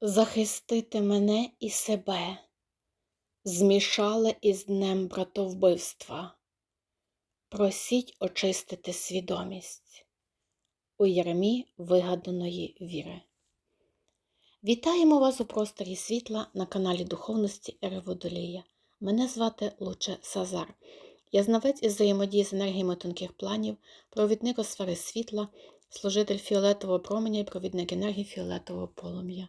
захистити мене і себе, змішали із днем братовбивства. Просіть очистити свідомість у ярмі вигаданої віри. Вітаємо вас у просторі світла на каналі Духовності Ери Водолія. Мене звати Луче Сазар. Я знавець із взаємодії з енергіями тонких планів, провідник у сфери світла, служитель фіолетового променя і провідник енергії фіолетового полум'я.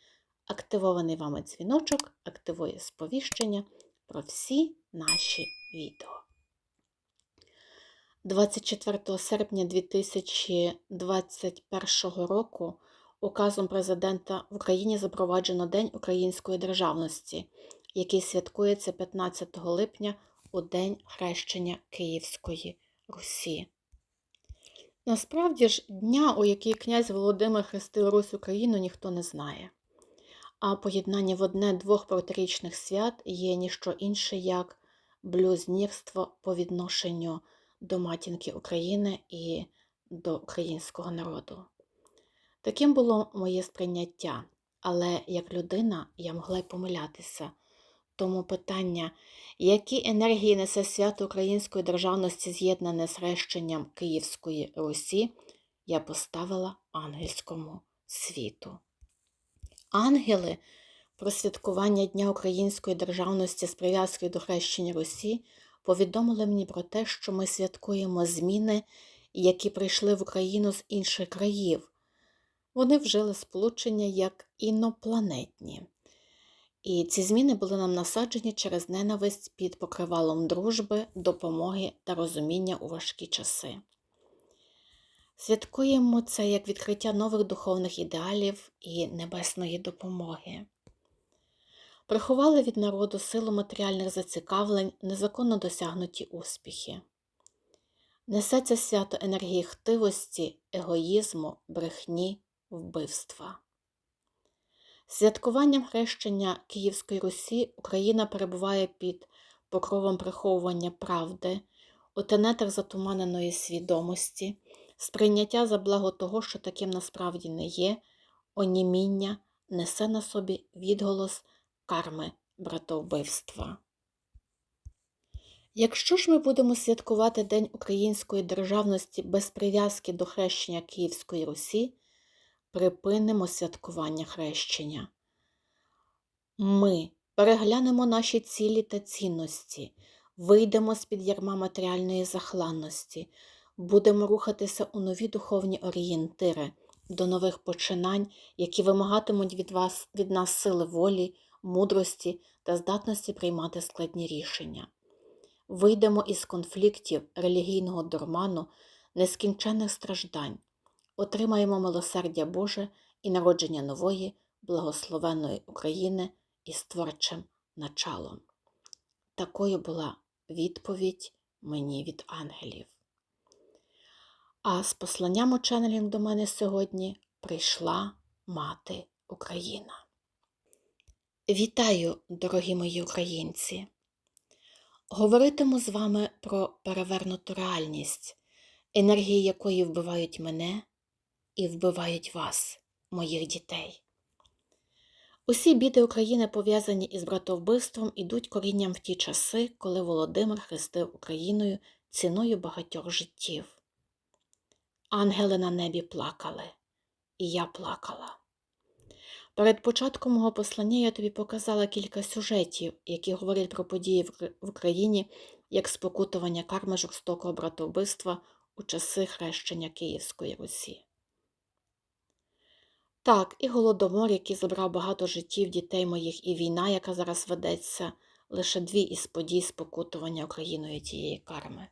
Активований вами дзвіночок активує сповіщення про всі наші відео. 24 серпня 2021 року указом президента в Україні запроваджено День української державності, який святкується 15 липня у День хрещення Київської Русі. Насправді ж, дня, у який князь Володимир хрестив Русь Україну, ніхто не знає. А поєднання в одне двох протирічних свят є ніщо інше, як блюзнірство по відношенню до матінки України і до українського народу. Таким було моє сприйняття, але як людина я могла й помилятися. Тому питання, які енергії несе свято української державності, з'єднане з хрещенням Київської Русі, я поставила ангельському світу. Ангели про святкування Дня української державності з прив'язкою до хрещення Русі повідомили мені про те, що ми святкуємо зміни, які прийшли в Україну з інших країв. Вони вжили сполучення як інопланетні. І ці зміни були нам насаджені через ненависть під покривалом дружби, допомоги та розуміння у важкі часи. Святкуємо це як відкриття нових духовних ідеалів і небесної допомоги. Приховали від народу силу матеріальних зацікавлень, незаконно досягнуті успіхи. Несеться свято енергії хтивості, егоїзму, брехні, вбивства. Святкуванням хрещення Київської Русі Україна перебуває під покровом приховування правди, у тенетах затуманеної свідомості, сприйняття за благо того, що таким насправді не є, оніміння несе на собі відголос карми братовбивства. Якщо ж ми будемо святкувати День української державності без прив'язки до хрещення Київської Русі, припинимо святкування хрещення. Ми переглянемо наші цілі та цінності, вийдемо з під ярма матеріальної захланності, будемо рухатися у нові духовні орієнтири, до нових починань, які вимагатимуть від вас, від нас сили волі, мудрості та здатності приймати складні рішення. Вийдемо із конфліктів релігійного дурману, нескінченних страждань отримаємо милосердя Боже і народження нової, благословенної України із творчим началом. Такою була відповідь мені від ангелів. А з посланням ученелем до мене сьогодні прийшла мати Україна. Вітаю, дорогі мої українці! Говоритиму з вами про перевернуту реальність, енергії якої вбивають мене і вбивають вас, моїх дітей. Усі біди України, пов'язані із братовбивством, ідуть корінням в ті часи, коли Володимир хрестив Україною ціною багатьох життів. Ангели на небі плакали, і я плакала. Перед початком мого послання я тобі показала кілька сюжетів, які говорять про події в Україні як спокутування карми жорстокого братовбивства у часи хрещення Київської Русі. Так, і голодомор, який забрав багато життів дітей моїх, і війна, яка зараз ведеться, лише дві із подій спокутування Україною тієї карми.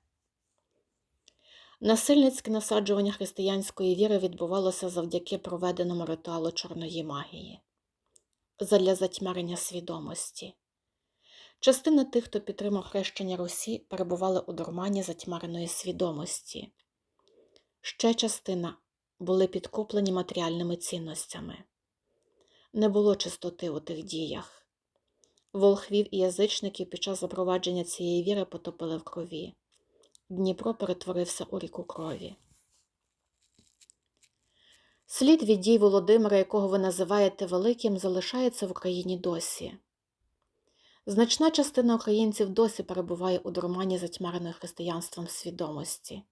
Насильницьке насаджування християнської віри відбувалося завдяки проведеному ритуалу чорної магії, задля затьмарення свідомості. Частина тих, хто підтримав хрещення Русі, перебували у дурмані затьмареної свідомості. Ще частина були підкуплені матеріальними цінностями. Не було чистоти у тих діях. Волхвів і язичників під час запровадження цієї віри потопили в крові. Дніпро перетворився у ріку крові. Слід від дій Володимира, якого ви називаєте великим, залишається в Україні досі. Значна частина українців досі перебуває у дурмані затьмареної християнством свідомості.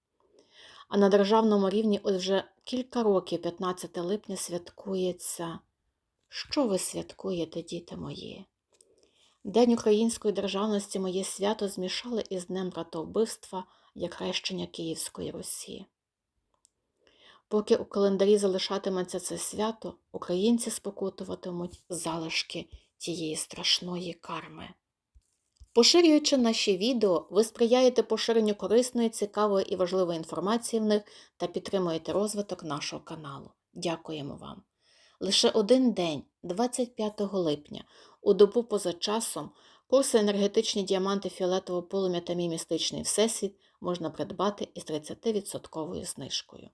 А на державному рівні ось вже кілька років, 15 липня, святкується. Що ви святкуєте, діти мої? День української державності моє свято змішали із Днем братовбивства як хрещення Київської Русі. Поки у календарі залишатиметься це свято, українці спокутуватимуть залишки тієї страшної карми. Поширюючи наші відео, ви сприяєте поширенню корисної, цікавої і важливої інформації в них та підтримуєте розвиток нашого каналу. Дякуємо вам! Лише один день, 25 липня, у добу поза часом, курси енергетичні діаманти фіолетового полум'я та мій містичний всесвіт можна придбати із 30% знижкою.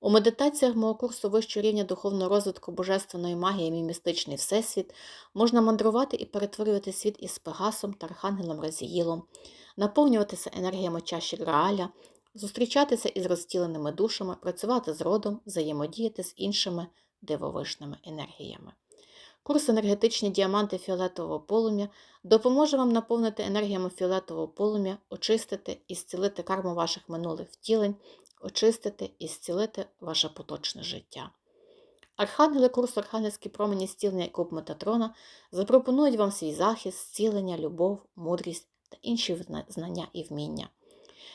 У медитаціях мого курсу вищого рівня духовного розвитку божественної магії мій містичний всесвіт можна мандрувати і перетворювати світ із Пегасом та Архангелом Разіїлом, наповнюватися енергіями чаші Грааля, зустрічатися із розтіленими душами, працювати з родом, взаємодіяти з іншими дивовижними енергіями. Курс енергетичні діаманти фіолетового полум'я допоможе вам наповнити енергіями фіолетового полум'я, очистити і зцілити карму ваших минулих втілень, очистити і зцілити ваше поточне життя. Архангели курсу Архангельські промені зцілення і куб Метатрона запропонують вам свій захист, зцілення, любов, мудрість та інші знання і вміння.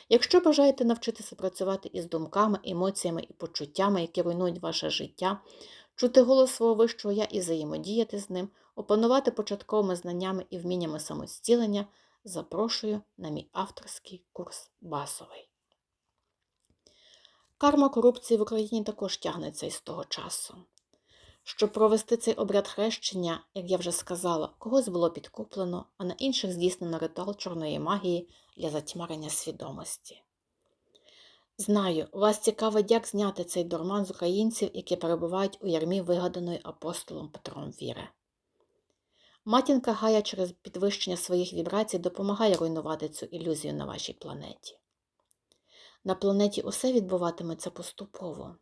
Якщо бажаєте навчитися працювати із думками, емоціями і почуттями, які руйнують ваше життя, чути голос свого вищого я і взаємодіяти з ним, опанувати початковими знаннями і вміннями самостілення, запрошую на мій авторський курс базовий. Карма корупції в Україні також тягнеться із того часу. Щоб провести цей обряд хрещення, як я вже сказала, когось було підкуплено, а на інших здійснено ритуал чорної магії для затьмарення свідомості. Знаю, вас цікавить, як зняти цей дурман з українців, які перебувають у ярмі, вигаданої апостолом Петром Віри. Матінка Гая через підвищення своїх вібрацій допомагає руйнувати цю ілюзію на вашій планеті. На планеті усе відбуватиметься поступово.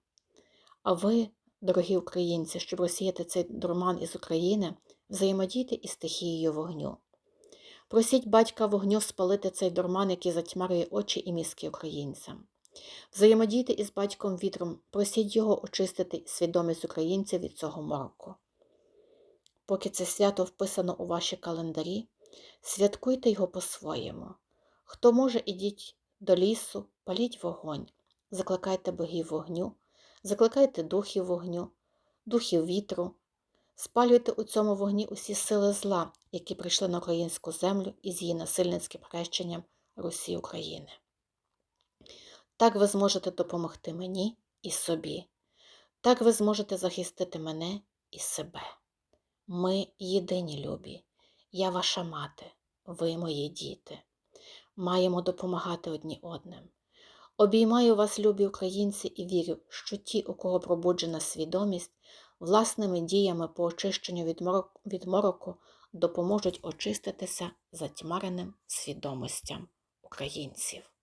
А ви, дорогі українці, щоб розсіяти цей дурман із України, взаємодійте із стихією вогню. Просіть батька вогню спалити цей дурман, який затьмарює очі і мізки українцям. Взаємодійте із батьком вітром, просіть його очистити свідомість українців від цього мороку. Поки це свято вписано у ваші календарі, святкуйте його по-своєму. Хто може, ідіть до лісу, паліть вогонь, закликайте богів вогню, закликайте духів вогню, духів вітру, спалюйте у цьому вогні усі сили зла, які прийшли на українську землю із її насильницьким хрещенням Русі України. Так ви зможете допомогти мені і собі. Так ви зможете захистити мене і себе. Ми єдині любі, я ваша мати, ви мої діти. Маємо допомагати одні одним. Обіймаю вас, любі українці, і вірю, що ті, у кого пробуджена свідомість, власними діями по очищенню від, морок, від мороку допоможуть очиститися затьмареним свідомостям українців.